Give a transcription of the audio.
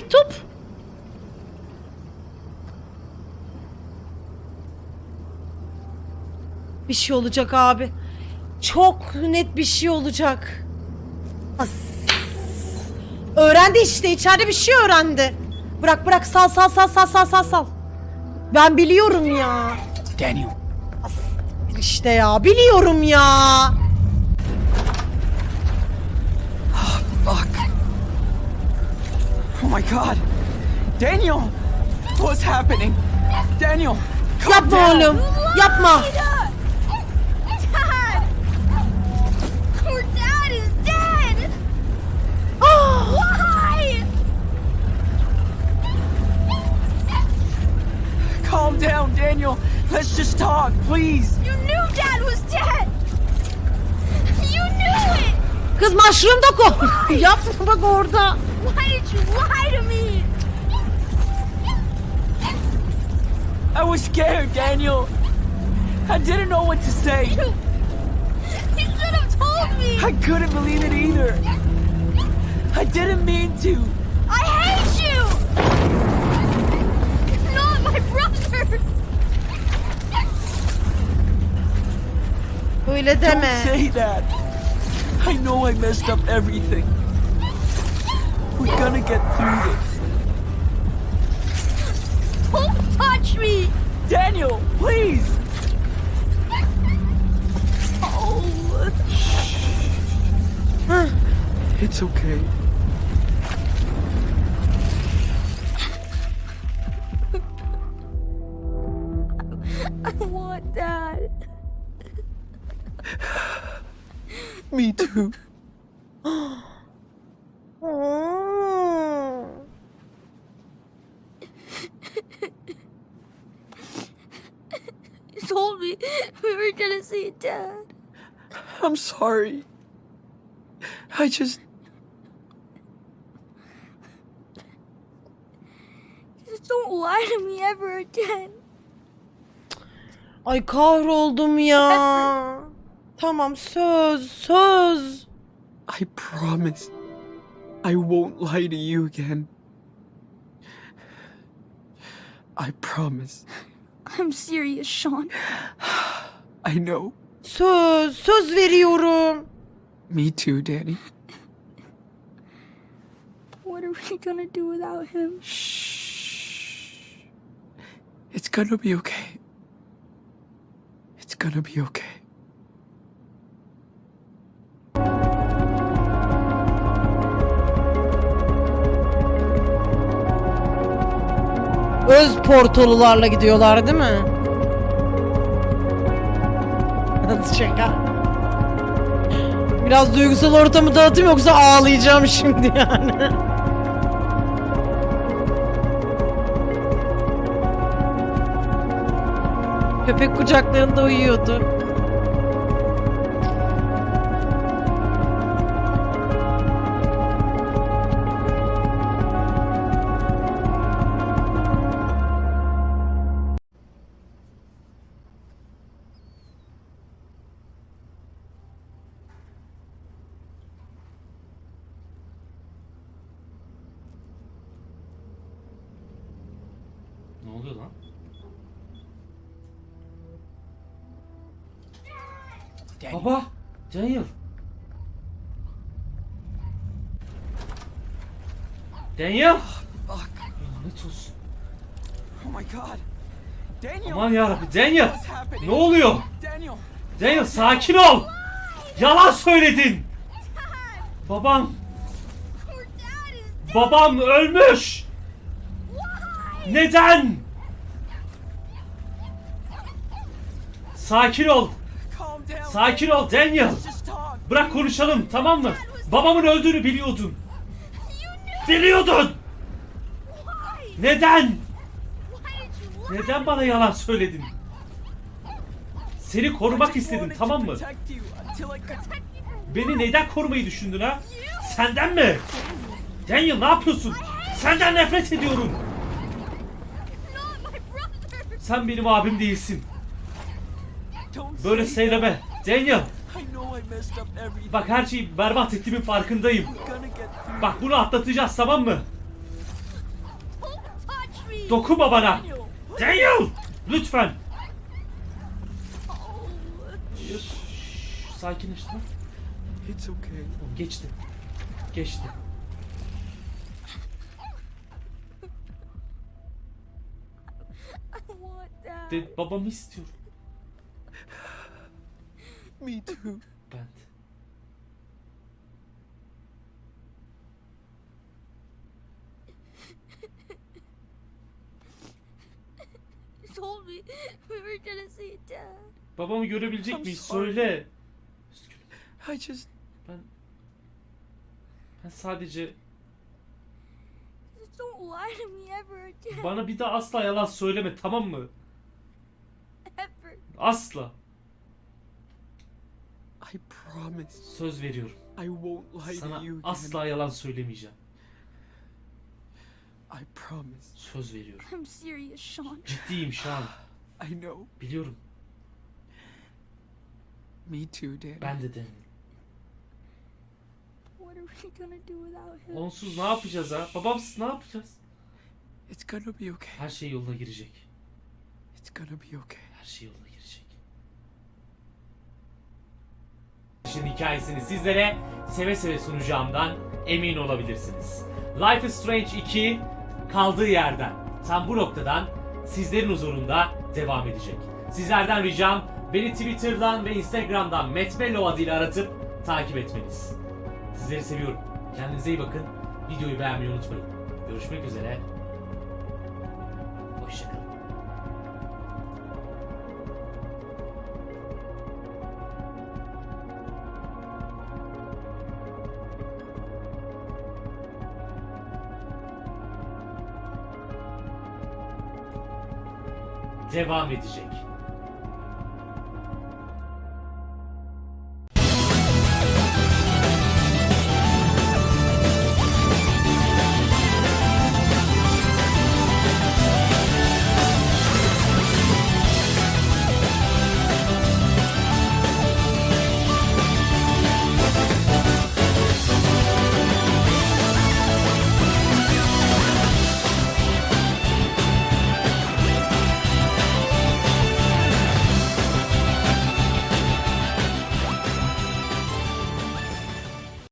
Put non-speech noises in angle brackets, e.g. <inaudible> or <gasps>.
mektup? Bir şey olacak abi. Çok net bir şey olacak. As. Öğrendi işte içeride bir şey öğrendi. Bırak bırak sal sal sal sal sal sal sal. Ben biliyorum ya. Daniel. İşte ya biliyorum ya. My god. Daniel! What's happening? Daniel! calm Yapma down. oğlum. Yapma. Calm down, Daniel. Let's just talk, please. You knew dad was dead! You knew it! Kız mushroom da koy. <laughs> Yapma bak orada. Why did you lie to me? I was scared, Daniel. I didn't know what to say. You, you should have told me! I couldn't believe it either. I didn't mean to. I hate you! You're not my brother! Öyle Don't say that. I know I messed up everything. We're gonna get through this. Don't touch me! Daniel, please. Oh, It's okay. I want dad. Me too. <gasps> <gasps> Oh. You told me we were gonna see dad. I'm sorry. I just. Just don't lie to me ever again. Ay kahroldum ya. Tamam söz söz. I promise. I won't lie to you again. I promise. I'm serious, Sean. <sighs> I know. Söz söz veriyorum. Me too, Danny. What are we gonna do without him? Shh. It's gonna be okay. It's gonna be okay. Öz portolularla gidiyorlar değil mi? Nasıl şaka? Biraz duygusal ortamı dağıtayım yoksa ağlayacağım şimdi yani. Köpek kucaklarında uyuyordu. Oluyor lan? Danny. Baba! Daniel! Daniel! Fuck. Lanet olsun. Oh my god. Daniel. Aman yarabbi Daniel! Ne oluyor? Daniel. Daniel sakin ol! Yalan söyledin! Babam! Babam ölmüş! Neden? Sakin ol! Sakin ol Daniel! Bırak konuşalım tamam mı? Babamın öldüğünü biliyordun. Biliyordun! Neden? Neden bana yalan söyledin? Seni korumak istedim tamam mı? Beni neden korumayı düşündün ha? Senden mi? Daniel ne yapıyorsun? Senden nefret ediyorum. Sen benim abim değilsin. Böyle say söyleme. Daniel bak her şeyi berbat ettiğimin farkındayım. Bak bunu atlatacağız tamam mı? Dokunma bana. Daniel. Lütfen. Oh. Şşş, Sakinleş tamam. It's okay. Geçti. Geçti. De, babamı istiyorum. Me too. Ben de. You told me we were gonna see Dad. Babamı görebilecek I'm miyiz? sorry. Söyle. I just. Ben... Ben sadece... Just don't lie to me ever again. Bana bir daha asla yalan söyleme tamam mı? Ever. Asla. I promise. Söz veriyorum. I won't lie Sana to you again. asla yalan söylemeyeceğim. I promise. Söz veriyorum. I'm serious, Sean. Ciddiyim şu an. <sighs> I know. Biliyorum. Me too, Danny. Ben de Daniel. What are we gonna do without him? Onsuz ne yapacağız ha? Babamsız ne yapacağız? It's gonna be okay. Her şey yoluna girecek. It's gonna be okay. Her şey yoluna girecek. Şimdi hikayesini sizlere seve seve sunacağımdan emin olabilirsiniz. Life is Strange 2 kaldığı yerden tam bu noktadan sizlerin huzurunda devam edecek. Sizlerden ricam beni Twitter'dan ve Instagram'dan Metmello adıyla aratıp takip etmeniz. Sizleri seviyorum. Kendinize iyi bakın. Videoyu beğenmeyi unutmayın. Görüşmek üzere. Hoşçakalın. Devam edecek.